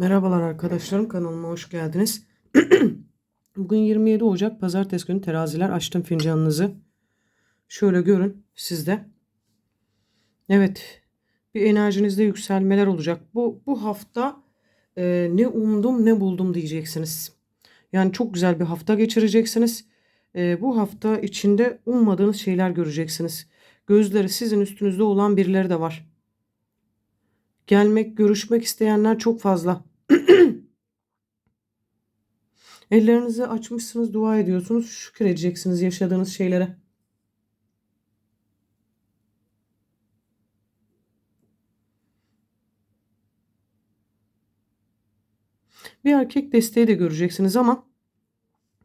Merhabalar arkadaşlarım kanalıma hoş geldiniz. Bugün 27 Ocak Pazartesi günü teraziler açtım fincanınızı. Şöyle görün sizde. Evet bir enerjinizde yükselmeler olacak. Bu, bu hafta e, ne umdum ne buldum diyeceksiniz. Yani çok güzel bir hafta geçireceksiniz. E, bu hafta içinde ummadığınız şeyler göreceksiniz. Gözleri sizin üstünüzde olan birileri de var. Gelmek, görüşmek isteyenler çok fazla. Ellerinizi açmışsınız, dua ediyorsunuz. Şükür edeceksiniz yaşadığınız şeylere. Bir erkek desteği de göreceksiniz ama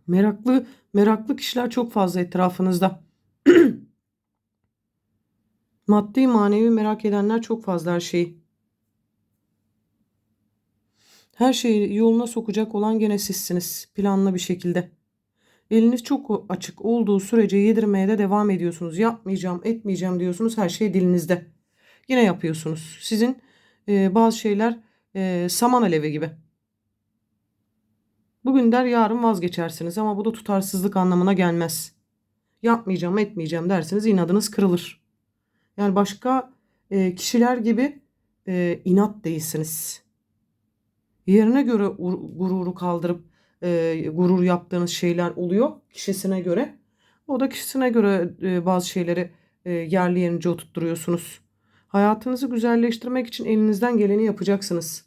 meraklı meraklı kişiler çok fazla etrafınızda. Maddi manevi merak edenler çok fazla her şeyi. Her şeyi yoluna sokacak olan gene sizsiniz planlı bir şekilde. Eliniz çok açık olduğu sürece yedirmeye de devam ediyorsunuz. Yapmayacağım, etmeyeceğim diyorsunuz. Her şey dilinizde. Yine yapıyorsunuz. Sizin e, bazı şeyler e, saman alevi gibi. Bugün der yarın vazgeçersiniz ama bu da tutarsızlık anlamına gelmez. Yapmayacağım, etmeyeceğim dersiniz inadınız kırılır. Yani başka e, kişiler gibi e, inat değilsiniz. Yerine göre ur- gururu kaldırıp e, gurur yaptığınız şeyler oluyor kişisine göre. O da kişisine göre e, bazı şeyleri e, yerli yerince oturtturuyorsunuz. Hayatınızı güzelleştirmek için elinizden geleni yapacaksınız.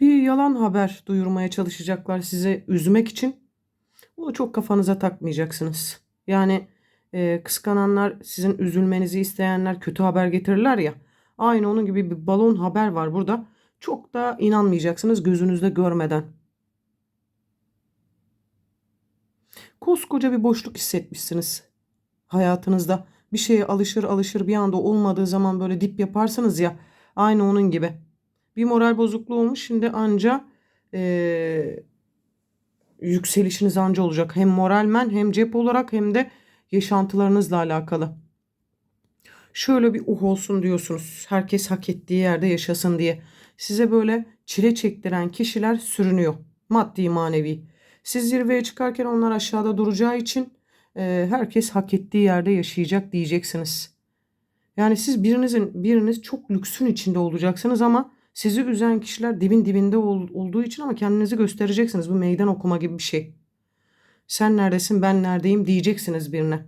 Bir yalan haber duyurmaya çalışacaklar size üzmek için. Bunu çok kafanıza takmayacaksınız. Yani e, kıskananlar, sizin üzülmenizi isteyenler kötü haber getirirler ya. Aynı onun gibi bir balon haber var burada. Çok da inanmayacaksınız gözünüzde görmeden. Koskoca bir boşluk hissetmişsiniz hayatınızda. Bir şeye alışır alışır bir anda olmadığı zaman böyle dip yaparsınız ya. Aynı onun gibi. Bir moral bozukluğu olmuş. Şimdi anca e, yükselişiniz anca olacak. Hem moralmen hem cep olarak hem de yaşantılarınızla alakalı. Şöyle bir uh olsun diyorsunuz. Herkes hak ettiği yerde yaşasın diye. Size böyle çile çektiren kişiler sürünüyor. Maddi manevi. Siz zirveye çıkarken onlar aşağıda duracağı için e, herkes hak ettiği yerde yaşayacak diyeceksiniz. Yani siz birinizin biriniz çok lüksün içinde olacaksınız ama sizi üzen kişiler dibin dibinde ol, olduğu için ama kendinizi göstereceksiniz. Bu meydan okuma gibi bir şey. Sen neredesin ben neredeyim diyeceksiniz birine.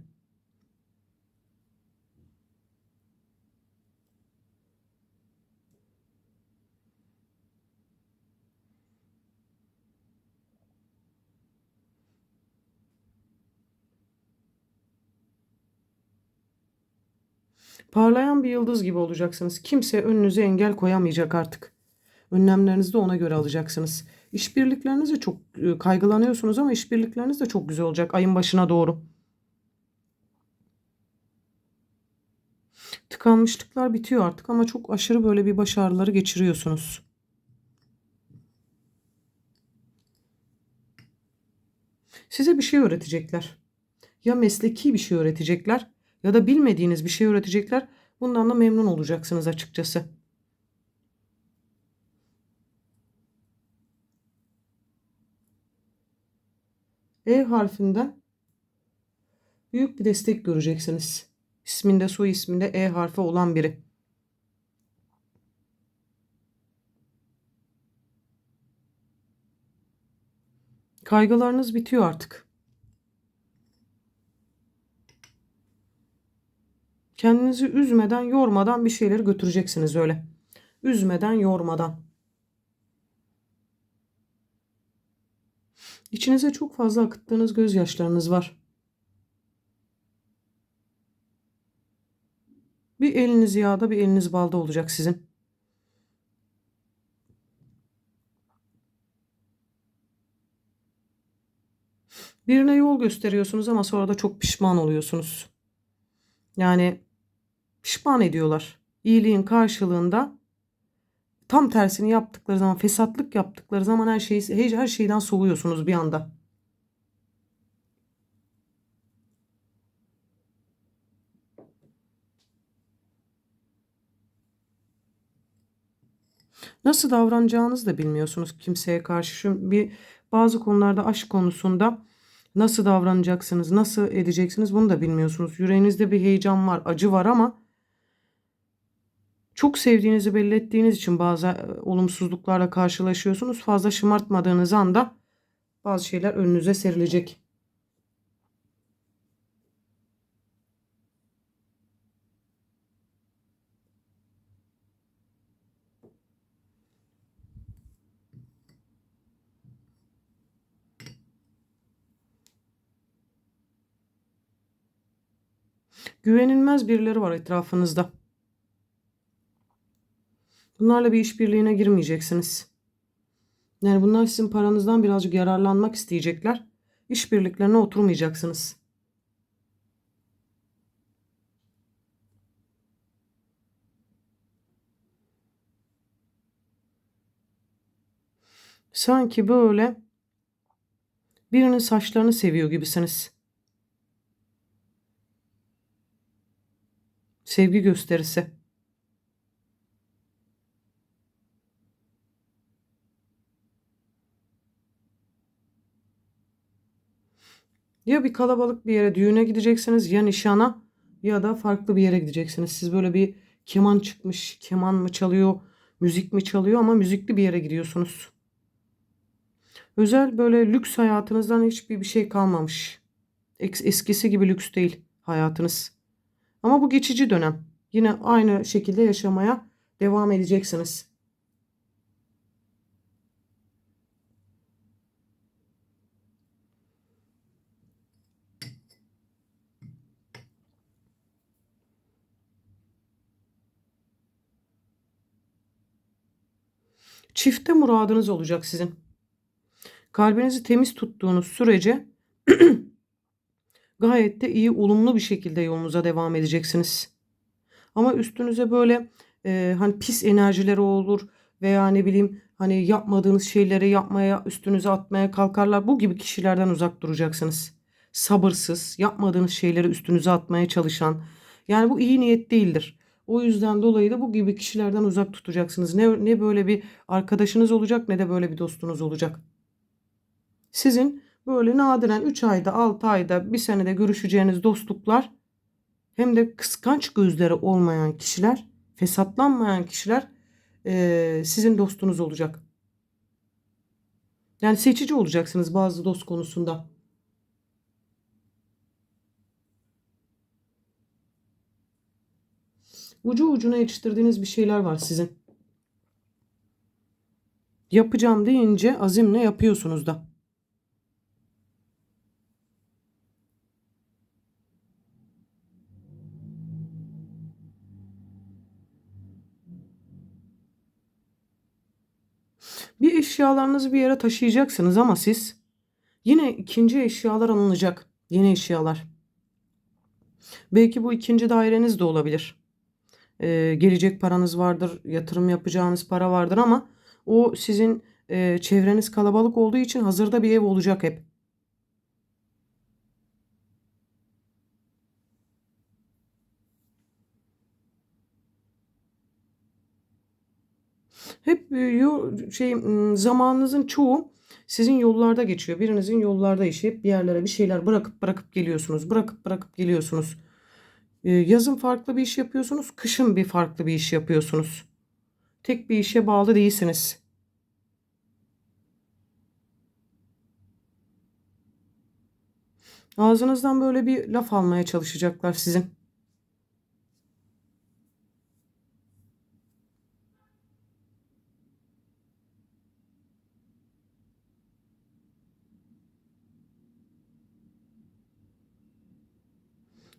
Parlayan bir yıldız gibi olacaksınız. Kimse önünüze engel koyamayacak artık. Önlemlerinizi de ona göre alacaksınız. İşbirliklerinize çok e, kaygılanıyorsunuz ama işbirlikleriniz de çok güzel olacak ayın başına doğru. Tıkanmışlıklar bitiyor artık ama çok aşırı böyle bir baş ağrıları geçiriyorsunuz. Size bir şey öğretecekler. Ya mesleki bir şey öğretecekler ya da bilmediğiniz bir şey öğretecekler. Bundan da memnun olacaksınız açıkçası. E harfinden büyük bir destek göreceksiniz. İsminde soy isminde E harfi olan biri. Kaygılarınız bitiyor artık. Kendinizi üzmeden, yormadan bir şeyleri götüreceksiniz öyle. Üzmeden, yormadan. İçinize çok fazla akıttığınız gözyaşlarınız var. Bir eliniz yağda, bir eliniz balda olacak sizin. Birine yol gösteriyorsunuz ama sonra da çok pişman oluyorsunuz. Yani pişman ediyorlar. İyiliğin karşılığında tam tersini yaptıkları zaman, fesatlık yaptıkları zaman her şeyi her şeyden soğuyorsunuz bir anda. Nasıl davranacağınızı da bilmiyorsunuz kimseye karşı. Şu bir bazı konularda aşk konusunda nasıl davranacaksınız, nasıl edeceksiniz bunu da bilmiyorsunuz. Yüreğinizde bir heyecan var, acı var ama çok sevdiğinizi belli ettiğiniz için bazı e, olumsuzluklarla karşılaşıyorsunuz. Fazla şımartmadığınız anda bazı şeyler önünüze serilecek. Güvenilmez birileri var etrafınızda. Bunlarla bir işbirliğine girmeyeceksiniz. Yani bunlar sizin paranızdan birazcık yararlanmak isteyecekler. İşbirliklerine oturmayacaksınız. Sanki böyle birinin saçlarını seviyor gibisiniz. Sevgi gösterisi. Ya bir kalabalık bir yere düğüne gideceksiniz ya nişana ya da farklı bir yere gideceksiniz. Siz böyle bir keman çıkmış, keman mı çalıyor, müzik mi çalıyor ama müzikli bir yere gidiyorsunuz. Özel böyle lüks hayatınızdan hiçbir bir şey kalmamış. Eskisi gibi lüks değil hayatınız. Ama bu geçici dönem. Yine aynı şekilde yaşamaya devam edeceksiniz. Çifte muradınız olacak sizin. Kalbinizi temiz tuttuğunuz sürece gayet de iyi, olumlu bir şekilde yolunuza devam edeceksiniz. Ama üstünüze böyle e, hani pis enerjileri olur veya ne bileyim hani yapmadığınız şeyleri yapmaya, üstünüze atmaya kalkarlar. Bu gibi kişilerden uzak duracaksınız. Sabırsız, yapmadığınız şeyleri üstünüze atmaya çalışan. Yani bu iyi niyet değildir. O yüzden dolayı da bu gibi kişilerden uzak tutacaksınız. Ne, ne böyle bir arkadaşınız olacak ne de böyle bir dostunuz olacak. Sizin böyle nadiren 3 ayda, 6 ayda, bir senede görüşeceğiniz dostluklar hem de kıskanç gözleri olmayan kişiler, fesatlanmayan kişiler e, sizin dostunuz olacak. Yani seçici olacaksınız bazı dost konusunda. Ucu ucuna yetiştirdiğiniz bir şeyler var sizin. Yapacağım deyince azimle yapıyorsunuz da. Bir eşyalarınızı bir yere taşıyacaksınız ama siz yine ikinci eşyalar alınacak. Yeni eşyalar. Belki bu ikinci daireniz de olabilir. Ee, gelecek paranız vardır, yatırım yapacağınız para vardır ama o sizin e, çevreniz kalabalık olduğu için hazırda bir ev olacak hep. Hep e, şey zamanınızın çoğu sizin yollarda geçiyor. Birinizin yollarda işi. Hep bir yerlere bir şeyler bırakıp bırakıp geliyorsunuz. Bırakıp bırakıp geliyorsunuz. E, yazın farklı bir iş yapıyorsunuz. Kışın bir farklı bir iş yapıyorsunuz. Tek bir işe bağlı değilsiniz. Ağzınızdan böyle bir laf almaya çalışacaklar sizin.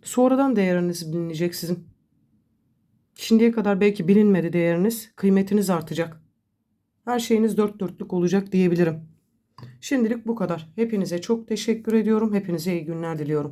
Sonradan değeriniz bilinecek sizin. Şimdiye kadar belki bilinmedi değeriniz, kıymetiniz artacak. Her şeyiniz dört dörtlük olacak diyebilirim. Şimdilik bu kadar. Hepinize çok teşekkür ediyorum. Hepinize iyi günler diliyorum.